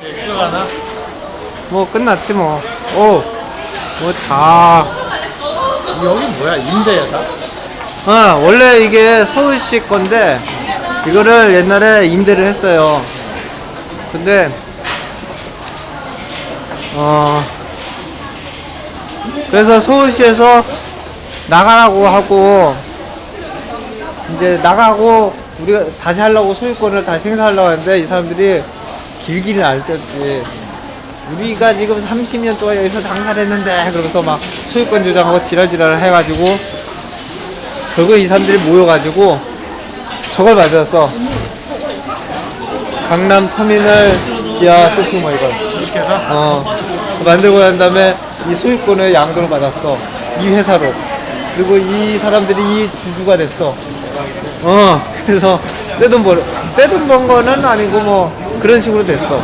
끝가나? 뭐 끝났지 뭐. 오, 뭐 다. 여기 뭐야? 임대야다? 어, 원래 이게 서울시 건데 이거를 옛날에 임대를 했어요. 근데 어 그래서 서울시에서 나가라고 하고 이제 나가고 우리가 다시 하려고 소유권을 다시 행사하려고 하는데 이 사람들이 길기는 알 때지 우리가 지금 30년 동안 여기서 장사를 했는데 그러면서 막 소유권 주장하고 지랄지랄 해가지고 결국에 이 사람들이 모여가지고 저걸 만들었어 강남 터미널 지하 쇼핑몰 이걸 이렇게 해서? 어 만들고 난 다음에 이 소유권을 양도를 받았어. 이 회사로. 그리고 이 사람들이 이 주주가 됐어. 어 그래서 떼돈 벌 떼돈 번 거는 아니고 뭐 그런 식으로 됐어